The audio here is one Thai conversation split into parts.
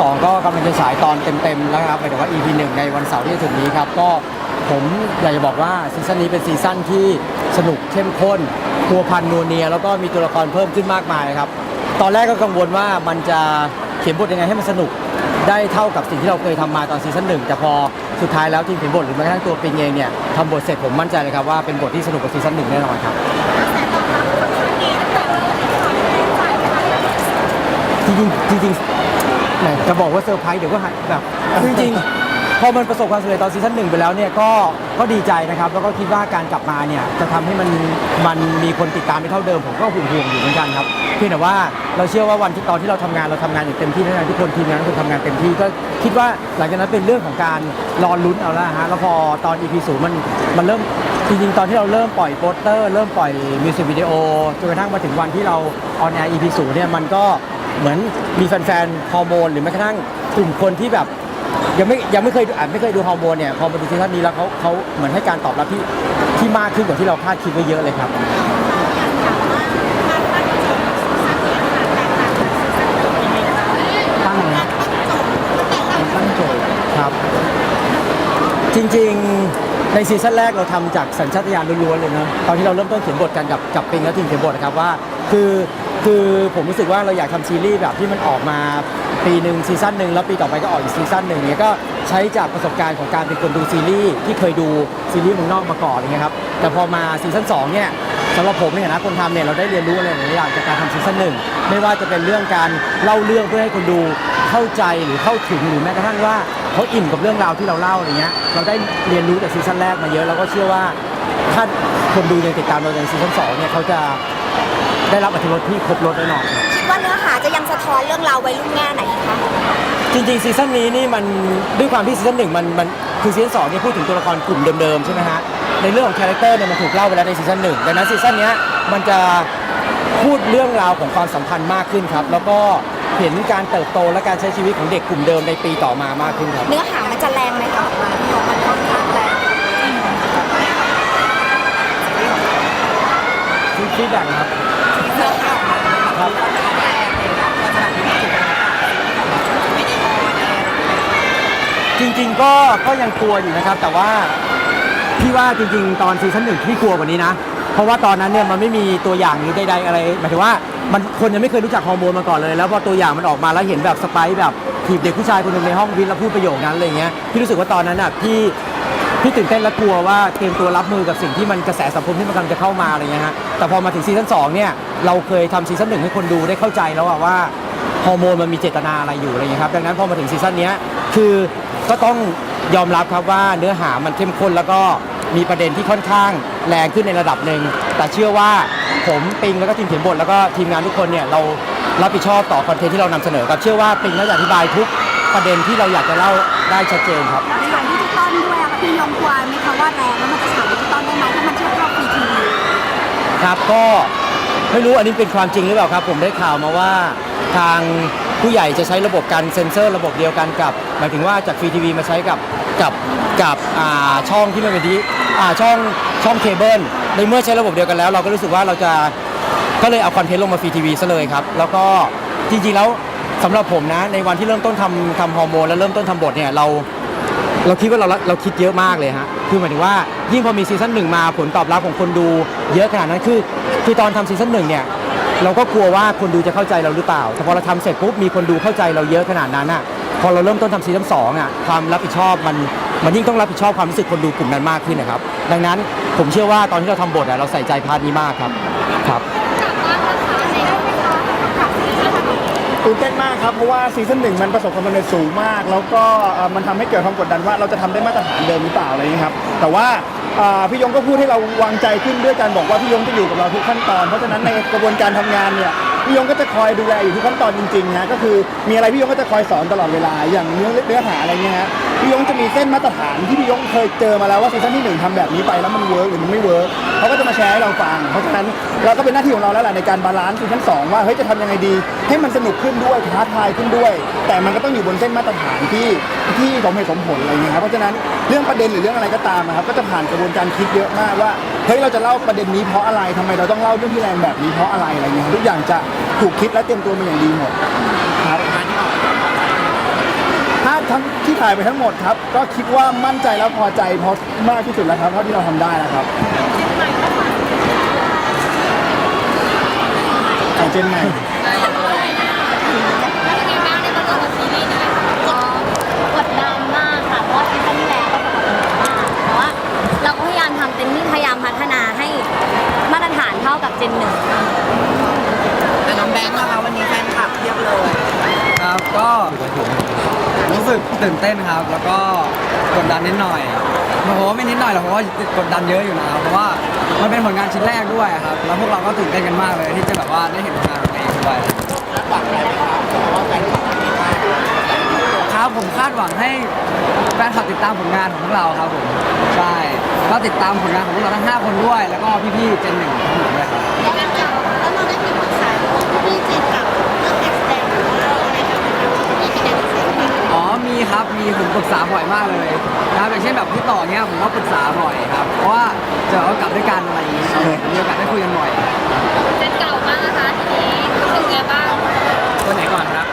สองก็กำลังจะฉายตอนเต็มๆแล้วครับหมายถึงว่า EP หนึ่งในวันเสาร์ที่จะถึงนี้ครับ ก็ผมอยากจะบอกว่าซีซั่นนี้เป็นซีซั่นที่สนุกเข้มข้นพัวพันนัวเนีย แล้วก็มีตัวละครเพิ่มขึ้นมากมายครับ ตอนแรกก็กังวลว่ามันจะเขียนบทยังไงให้มันสนุกได้เท่ากับสิ่งที่เราเคยทำมาตอนซีซั่นหนึ่งแต่พอสุดท้ายแล้วทีมเขียนบทหรือแม้กระทั่งตัวปิงเองเนี่ยทำบทเสร็จผมมั่นใจเลยครับว่าเป็นบทที่สนุกกว่าซีซั่นหนึ่งแน่นอนครับจริงๆจริงๆ แหมจะบอกว่าเซอร์ไพรส์เดี๋ยวก็หแบบจริงๆ พอมันประสบความสำเร็จตอนซีซั่นหนึ่งไปแล้วเนี่ยก็ก็ดีใจนะครับ แล้วก็คิดว่าการกลับมาเนี่ยจะทำให้มันมันมีคนติดตามไม่เท่าเดิม ผมก็ห่วงห่วงๆอยู่เหมือนกันครับเพียงแต่ว่าเราเชื่อว่าวันที่ตอนที่เราทำงานเราทำงานอย่างเต็มที่ทั้งนั้นทุกคนทีมงานทุกคนทำงานเต็มที่ก็คิดว่าหลังจากนั้นเป็นเรื่องของการรอลุ้นเอาละฮะแล้วพอตอน EP ศูนย์มันมันเริ่ม จริงๆ ตอนที่เราเริ่มปล่อยโปสเตอร์ เริ่มปล่อยมิวสิกวิดีโอจนกระทั่งมาถึงวันที่เราออนแอร์ EP ศูนย์เนี่ยมันก็ เหมือนมีแฟนๆฮอร์โมนหรือแม้กระทั่งกลุ่มคนที่แบบยังไม่ยังไม่เคยอ่านไม่เคยดูฮอร์โมนเนี่ยพอมาดูซีซั่นนี้แล้วเขาเขาเหมือนให้การตอบรับที่ที่มากขึ้นกว่าที่เราคาดคิดไว้เยอะเลยครับ ตั้งนะตั้งโจทย์ครับ จริงๆในซีซั่นแรกเราทำจากสัญชาตญาณล้วนๆเลยเนาะตอนที่เราเริ่มต้นเขียนบทกันกับกับปิงและทีมเขียนบทนะครับว่า คือ คือผมรู้สึกว่าเราอยากทำซีรีส์แบบที่มันออกมาปีหนึ่งซีซั่นหนึ่งแล้วปีต่อไปก็ออกอีกซีซั่นหนึ่งเนี่ยก็ใช้จากประสบการณ์ของการเป็นคนดูซีรีส์ที่เคยดูซีรีส์เมืองนอกมาก่อนอย่างเงี้ยครับแต่พอมาซีซั่นสองเนี่ยสำหรับผมในฐานะคนทำเนี่ยเราได้เรียนรู้อะไรหลายอย่างจากการทำซีซั่นหนึ่งไม่ว่าจะเป็นเรื่องการเล่าเรื่องเพื่อให้คนดูเข้าใจหรือเข้าถึงหรือแม้กระทั่งว่าเขาอิ่มกับเรื่องราวที่เราเล่าอะไรเงี้ยเราได้เรียนรู้จากซีซั่นแรกมาเยอะเราก็เชื่อว่าถ้าคนดูยังติดตามเราในซีซั่นสองเนี่ยเขาจะ ได้รับอรรถรสที่ครบรสแน่นอนครับคิดว่าเนื้อหาจะยังสะท้อนเรื่องราววัยรุ่นแง่ไหนคะจริงๆซีซั่นนี้นี่มันด้วยความที่ซีซั่นหนึ่งมันมันคือซีซั่นสองเนี่ยพูดถึงตัวละครกลุ่มเดิมๆใช่ไหมฮะในเรื่องของคาแรคเตอร์เนี่ยมันถูกเล่าไปแล้วในซีซั่นหนึ่งดังนั้นซีซั่นเนี้ยมันจะพูดเรื่องราวของความสัมพันธ์มากขึ้นครับ แล้วก็เห็นการเติบโตและการใช้ชีวิตของเด็กกลุ่มเดิมในปีต่อมามากขึ้นครับ เนื้อหามันจะแรงไหมคะพี่โยมันค่อนข้างแรงฟีดแบ็กครับเนื้อหา ครับจริง ๆ ก็ก็ยังกลัวอยู่นะครับ แต่ว่าพี่ว่าจริง ๆ ตอนซีซั่นหนึ่งพี่กลัวกว่านี้นะ เพราะว่าตอนนั้นเนี่ยมันไม่มีตัวอย่างหรือใดๆอะไรหมายถึงว่ามันคนยังไม่เคยรู้จักฮอร์โมนมาก่อนเลย แล้วพอตัวอย่างมันออกมาแล้วเห็นแบบสไปซ์แบบถีบเด็กผู้ชายคนหนึ่งในห้องวิทย์แล้วพูดประโยคนั้นอะไรเงี้ยพี่รู้สึกว่าตอนนั้นอะพี่ พี่ตื่นเต้นและกลัวว่าเตรียมตัวรับมือกับสิ่งที่มันกระแสสังคมที่มันกำลังจะเข้ามาอะไรเงี้ยฮะแต่พอมาถึงซีซั่นสองเนี่ยเราเคยทำซีซั่นหนึ่งให้คนดูได้เข้าใจแล้วอะว่าฮอร์โมนมันมีเจตนาอะไรอยู่อะไรอย่างเงี้ยครับดังนั้นพอมาถึงซีซั่นเนี้ยคือก็ต้องยอมรับครับว่าเนื้อหามันเข้มข้นแล้วก็มีประเด็นที่ค่อนข้างแรงขึ้นในระดับหนึ่งแต่เชื่อว่าผมปิงแล้วก็ทีมเขียนบทแล้วก็ทีมงานทุกคนเนี่ยเรารับผิดชอบต่อคอนเทนต์ที่เรานำเสนอครับเชื่อว่าปิงน่าจะอธิบายทุกประเด็นที่เราอยากจะเล่าได้ชัดเจนครับ อลด้วยอะค่ะพี่ยงกลัวไหมคะว่าแรงแล้วมันจะฉายดิจิตอลได้ไหมถ้ามันเทียบเท่าฟรีทีวีครับก็ไม่รู้อันนี้เป็นความจริงหรือเปล่าครับ ผมได้ข่าวมาว่าทางผู้ใหญ่จะใช้ระบบการเซ็นเซอร์ระบบเดียวกันกับ หมายถึงว่าจากฟรีทีวีมาใช้กับกับกับอ่าช่องที่มันเป็นที่อ่าช่องช่องเคเบิลในเมื่อใช้ระบบเดียวกันแล้ว เราก็รู้สึกว่าเราจะก็เลยเอาคอนเทนต์ลงมาฟรีทีวีซะเลยครับ แล้วก็จริงๆแล้วสำหรับผมนะในวันที่เริ่มต้นทำทำฮอร์โมนแล้วเริ่มต้นทำบทเนี่ยเรา เราคิดว่าเราเราคิดเยอะมากเลยฮะ คือหมายถึงว่ายิ่งพอมีซีซั่นหนึ่งมาผลตอบรับของคนดูเยอะขนาดนั้นคือคือตอนทำซีซั่นหนึ่งเนี่ยเราก็กลัวว่าคนดูจะเข้าใจเราหรือเปล่า แต่พอเราทำเสร็จปุ๊บมีคนดูเข้าใจเราเยอะขนาดนั้นอะ พอเราเริ่มต้นทำซีซั่นสองอะความรับผิดชอบมันมันยิ่งต้องรับผิดชอบความรู้สึกคนดูกลุ่มนั้นมากขึ้นนะครับ ดังนั้นผมเชื่อว่าตอนที่เราทำบทอะเราใส่ใจพาร์ทนี้มากครับครับ ตื่นเต้นมากครับ เพราะว่าซีซั่นหนึ่งมันประสบความสำเร็จสูงมาก แล้วก็เอ่อมันทำให้เกิดความกดดันว่าเราจะทำได้มาตรฐานเดิมหรือเปล่าอะไรอย่างนี้ครับ แต่ว่าอ่าพี่ยงก็พูดให้เราวางใจขึ้นด้วยการบอกว่าพี่ยงจะอยู่กับเราทุกขั้นตอน เพราะฉะนั้นในกระบวนการทำงานเนี่ยพี่ยงก็จะคอยดูแลอยู่ทุกขั้นตอนจริงๆนะก็คือมีอะไรพี่ยงก็จะคอยสอนตลอดเวลาอย่างเนื้อเนื้อหาอะไรเงี้ยฮะ พี่ยงจะมีเส้นมาตรฐานที่พี่ยงเคยเจอมาแล้วว่าซีซั่นที่หนึ่งทำแบบนี้ไปแล้วมันเวิร์กหรือมันไม่เวิร์กเขาก็จะมาแชร์ให้เราฟัง เพราะฉะนั้นเราก็เป็นหน้าที่ของเราแล้วแหละในการบาลานซ์ซีซั่นสองว่าเฮ้ยจะทำยังไงดี ให้มันสนุกขึ้นด้วยท้าทายขึ้นด้วย แต่มันก็ต้องอยู่บนเส้นมาตรฐานที่ที่สมเหตุสมผลอะไรเงี้ยครับเพราะฉะนั้นเรื่องประเด็นหรือเรื่องอะไรก็ตามนะครับก็จะผ่านกระบวนการคิดเยอะมากว่าเฮ้ยเราจะเล่าประเด็นนี้เพราะอะไรทำไมเราต้องเล่าเรื่องที่แรงแบบนี้เพราะอะไรอะไรเงี้ยทุกอย่างจะถูกคิดและเตรียมตัวมาอย่างดีหมดครับ ทั้งที่ถ่ายไปทั้งหมดครับ ก็คิดว่ามั่นใจแล้วพอใจพอมากที่สุดแล้วครับเท่าที่เราทำได้นะครับของเจนใหม่ ก็กดดันมากค่ะ เพราะว่าซีซั่นที่แล้วก็กดดันมากแต่ว่าเราก็พยายามทำเต็มที่พยายามพัฒนาให้มาตรฐานเท่ากับเจนหนึ่ง แต่น้องแบงค์นะคะวันนี้แฟนคลับเพียบเลย ครับก็รู้ สึกตื่นเต้นครับ แล้วก็กดดันนิดหน่อยผมว่าไม่นิดหน่อยหรอกเพราะว่ากดดันเยอะอยู่นะครับเพราะว่ามันเป็นผลงานชิ้นแรกด้วยครับ แล้วพวกเราก็ตื่นเต้นกันมากเลยที่จะแบบว่าได้เห็นผลงานของตัวเองด้วยครับผมคาดหวังให้แฟนคลับติดตามผลงานของพวกเราครับผมใช่ก็ติดตามผลงานของพวกเราทั้ง 5 คนด้วย แล้วก็พี่ๆเจนหนึ่งทั้งหมดด้วยครับแล้วเราได้มีปรึกษาพี่เจนกับ มีครับมีผมปรึกษาบ่อยมากเลยนะครับอย่างเช่นแบบพี่ต่อเนี้ยผมก็ปรึกษาบ่อยครับ เพราะว่าจะเอากลับด้วยกันอะไรอย่างงี้ครับมีโอกาสได้คุยกันบ่อยเจนเก่ามากนะคะทีนี้รู้สึกไงบ้างคนไหนก่อนครับ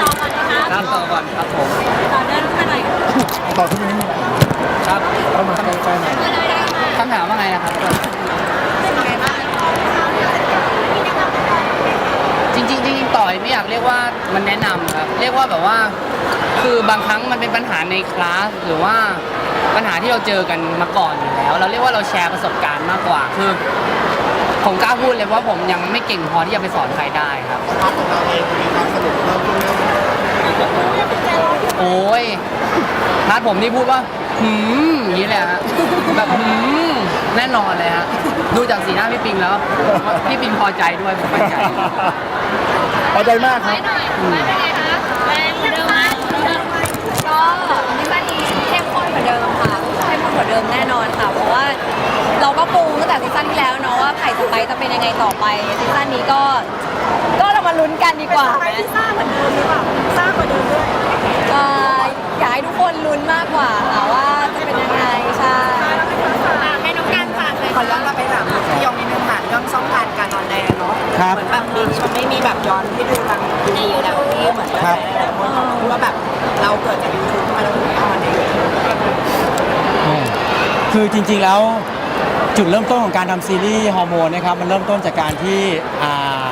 ต่อก่อนนะคะครับต่อก่อนครับผมต่อเดินไปหน่อยต่อขึ้นไปนิดนึงครับเข้ามาใกล้ๆหน่อยเลยได้ค่ะคำถามว่าไงนะครับเป็นไงบ้างจริงๆจริงๆต่ อยไม่อยากเรียกว่ามันแนะนำครับเรียกว่าแบบว่า คือบางครั้งมันเป็นปัญหาในคลาสหรือว่าปัญหาที่เราเจอกันมาก่อนอยู่แล้ว เราเรียกว่าเราแชร์ประสบการณ์มากกว่าคือผมกล้าพูดเลยว่าผมยังไม่เก่งพอที่จะไปสอนใครได้ครับ ภาพของเราเองมีความสนุกเพิ่มขึ้นเรื่อยๆโอ้ยพาร์ทผมนี่พูดว่าหืมอย่างนี้เลยฮะแบบหืมแน่นอนเลยฮะดูจากสีหน้าพี่ปิงแล้วผมว่าพี่ปิงพอใจด้วยผมมั่นใจ พอใจมากครับหน่อยไว้เป็นไหมือนเดิมไหมก็ซีซั่นนี้เข้มข้นกว่าเดิมค่ะเข้มข้นกว่าเดิมแน่นอนค่ะ เพราะว่าเราก็ปูตั้งแต่ซีซั่นที่แล้วเนาะว่าไผ่สไปจะเป็นยังไงต่อไปซีซั่นนี้ก็ ก็เรามาลุ้นกันดีกว่า ไปที่ซ่าเหมือนเดิมหรือเปล่าซ่ากว่า ครับ เหมือนแบบปีนี้มันไม่มีแบบย้อนให้ดูทางยูทูบแล้วที่เหมือนแบบครับ หลายๆคนเขาพูดว่าแบบเราเกิดจากยูทูบมาเราถึงไม่อนในยูทูบคือจริงๆแล้วจุดเริ่มต้นของการทำซีรีส์ฮอร์โมนนะครับมันเริ่มต้นจากการที่อ่า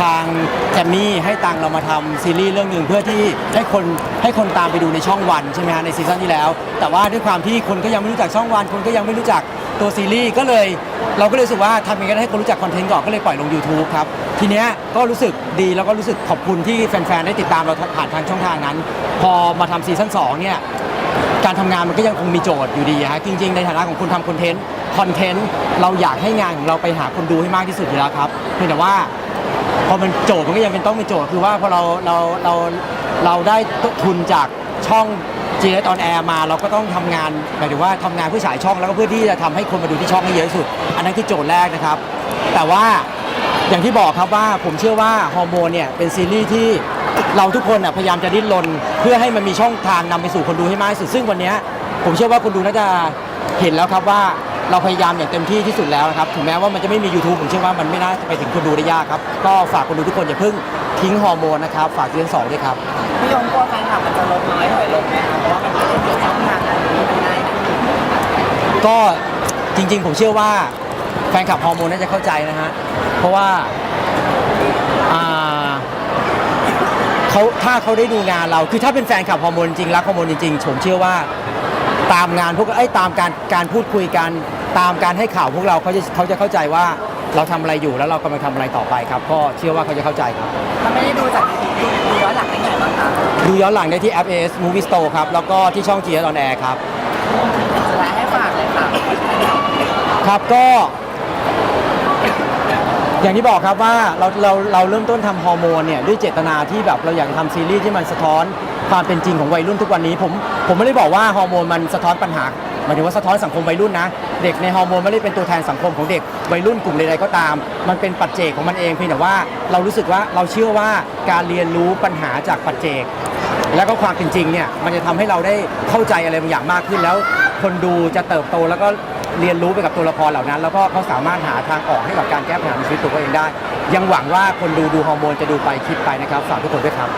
ทางแจมมี่ให้ตังเรามาทำซีรีส์เรื่องหนึ่งเพื่อที่ให้คนให้คนตามไปดูในช่องวันใช่ไหมฮะในซีซั่นที่แล้ว แต่ว่าด้วยความที่คนก็ยังไม่รู้จักช่องวัน คนก็ยังไม่รู้จัก ตัวซีรีส์ก็เลยเราก็เลยรู้สึกว่าทำยังไงก็ได้ให้คนรู้จักคอนเทนต์ก่อนก็เลยปล่อยลง YouTube ครับ ทีเนี้ยก็รู้สึกดีแล้วก็รู้สึกขอบคุณที่แฟนๆ ได้ติดตามเราผ่านทางช่องทางนั้น พอมาทำซีซั่น2เนี่ยการทำงานมันก็ยังคงมีโจทย์อยู่ดีฮะจริง ๆ ในฐานะของคนทำคอนเทนต์คอนเทนต์เราอยากให้งานของเราไปหาคนดูให้มากที่สุดอยู่แล้วครับเพียงแต่ว่าพอมันโจทย์มันก็ยังเป็นต้องเป็นโจทย์คือว่าพอเราเราเราเราได้ทุนจากช่อง g ีเอออนแอร์มาเราก็ต้องทำงานหมายถึงว่าทำงานเพื่อฉายช่องแล้วก็เพื่อที่จะทำให้คนมาดูที่ช่องให้เยอะที่สุด อันนั้นคือโจทย์แรกนะครับ แต่ว่าอย่างที่บอกครับว่าผมเชื่อว่าฮอร์โมนเนี่ยเป็นซีรีส์ที่เราทุกคนน่ะพยายามจะดิ้นรนเพื่อให้มันมีช่องทางนำไปสู่คนดูให้มากที่สุดซึ่งวันเนี้ยผมเชื่อว่าคนดูน่าจะเห็นแล้วครับว่าเราพยายามอย่างเต็มที่ที่สุดแล้วนะครับถึงแม้ว่ามันจะไม่มี YouTube ผมเชื่อว่ามันไม่น่าจะไปถึงคนดูได้ยากครับก็ฝากคนดูทุกคนอย่าเพิ่ง ทิ้งฮอร์โมนนะครับ ฝากซีซั่นสองด้วยครับ พี่ยงกลัวแฟนคลับมันจะลดน้อยถอยลงไหมคะเพราะว่ามันไม่ได้มีช่องทางอะไรที่มันง่ายขึ้นก็จริง ๆ ผมเชื่อว่าแฟนคลับฮอร์โมนน่าจะเข้าใจนะฮะ เพราะว่าอ่าเขาถ้าเขาได้ดูงานเราคือถ้าเป็นแฟนคลับฮอร์โมนจริงรักฮอร์โมนจริงๆผมเชื่อว่าตามงานพวกไอ้ยตามการการพูดคุยกัน ตามการให้ข่าวพวกเราเขาจะเขาจะเข้าใจว่าเราทำอะไรอยู่แล้วเรากำลังทำอะไรต่อไปครับก็เชื่อว่าเขาจะเข้าใจครับถ้าไม่ได้ดูจากยูทูบดูย้อนหลังได้ไงบ้างคะดูย้อนหลังได้ที่แอป AS Movie Store ครับ แล้วก็ที่ช่อง g ีเอออนแอร์ครับ สุดท้ายให้ฝากเลยค่ะครับก็ อย่างที่บอกครับว่าเราเราเราเริ่มต้นทำฮอร์โมนเนี่ยด้วยเจตนาที่แบบเราอยากจะทำซีรีส์ที่มันสะท้อนความเป็นจริงของวัยรุ่นทุกวันนี้ ผมผมไม่ได้บอกว่าฮอร์โมนมันสะท้อนปัญหา หมายถึงว่าสะท้อนสังคมวัยรุ่นนะ เด็กในฮอร์โมนไม่ได้เป็นตัวแทนสังคมของเด็กวัยรุ่นกลุ่มใดๆก็ตาม มันเป็นปัจเจกของมันเองเพียงแต่ว่าเรารู้สึกว่าเราเชื่อว่าการเรียนรู้ปัญหาจากปัจเจก แล้วก็ความเป็นจริงเนี่ยมันจะทำให้เราได้เข้าใจอะไรบางอย่างมากขึ้นแล้ว คนดูจะเติบโตแล้วก็เรียนรู้ไปกับตัวละครเหล่านั้น แล้วก็เขาสามารถหาทางออกให้กับการแก้ปัญหาในชีวิตตัวเองได้ ยังหวังว่าคนดูดูฮอร์โมนจะดูไปคิดไปนะครับฝากทุกคนด้วยครับ